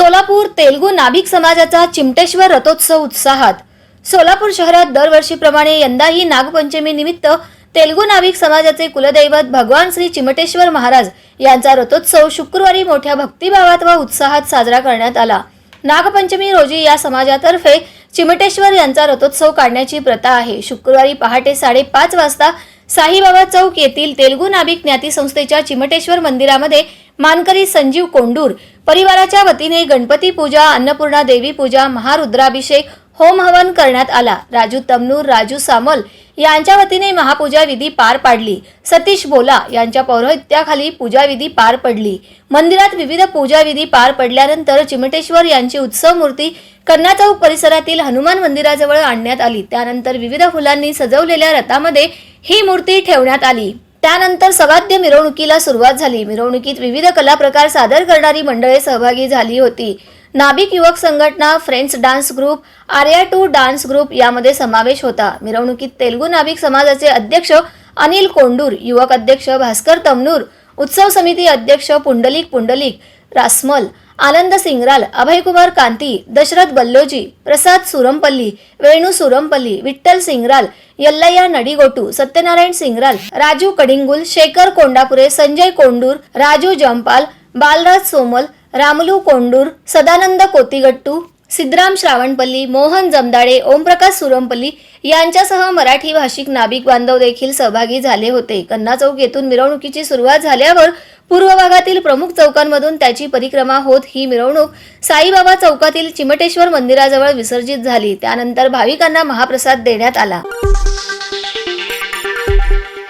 सोलापूर तेलगू नाभिक समाजाचा चिमटेश्वर रथोत्सव उत्साहात. सोलापूर शहरात दरवर्षीप्रमाणे यंदाही नागपंचमी निमित्त तेलगू नाभिक समाजाचे कुलदैवत भगवान श्री चिमटेश्वर महाराज यांचा रथोत्सव शुक्रवारी मोठ्या भक्तिभावात व उत्साहात साजरा करण्यात आला. नागपंचमी रोजी या समाजातर्फे चिमटेश्वर यांचा रथोत्सव काढण्याची प्रथा आहे. शुक्रवारी पहाटे साडेपाच वाजता साईबाबा चौक येथील तेलगू नाभिक ज्ञाती संस्थेच्या चिमटेश्वर मंदिरामध्ये मानकरी संजीव कोंडूर. परिवाराच्या वतीने गणपती पूजा अन्नपूर्णा देवी पूजा महारुद्राभिषेक होम हवन करण्यात आला. राजू तमनूर राजू सामल यांच्या वतीने महापूजा विधी पार पाडली. सतीश बोला यांच्या पौरोहित्याखाली पूजा विधी पार पडली. मंदिरात विविध पूजा विधी पार पडल्यानंतर चिमटेश्वर यांची उत्सव मूर्ती कन्या चौक परिसरातील हनुमान मंदिराजवळ आणण्यात आली. त्यानंतर विविध फुलांनी सजवलेल्या रथामध्ये ही मूर्ती ठेवण्यात आली. त्यानंतर सवाद्य मिरवणुकीला सुरुवात झाली. मिरवणुकीत विविध कला प्रकार सादर करणारी मंडळे सहभागी झाली होती. नाभिक युवक संघटना friends dance group Arya two dance group यामध्ये समावेश होता. मिरवणुकीत तेलगू नाभिक समाजाचे अध्यक्ष अनिल कोंडूर युवक अध्यक्ष भास्कर तमनूर उत्सव समिती अध्यक्ष पुंडलिक पुंडलिक रासमल आनंद सिंगराल अभयकुमार कांती दशरथ बल्लोजी प्रसाद सुरमपल्ली वेणू सुरमपल्ली विठ्ठल सिंगराल यल्लय्या नडीगोटू सत्यनारायण सिंगराल राजू कडिंगुल शेखर कोंडापुरे संजय कोंडूर राजू जंपाल बालराज सोमल रामलू कोंडूर सदानंद कोतिगट्टू सिद्धराम श्रावणपल्ली मोहन जमदाडे ओमप्रकाश सुरमपल्ली यांच्यासह मराठी भाषिक नाभिक बांधव देखील सहभागी झाले होते. कन्ना चौक येथून मिरवणुकीची सुरुवात झाल्यावर पूर्व भागातील प्रमुख चौकांमधून त्याची परिक्रमा होत ही मिरवणूक साईबाबा चौकातील चिमटेश्वर मंदिराजवळ विसर्जित झाली. त्यानंतर भाविकांना महाप्रसाद देण्यात आला.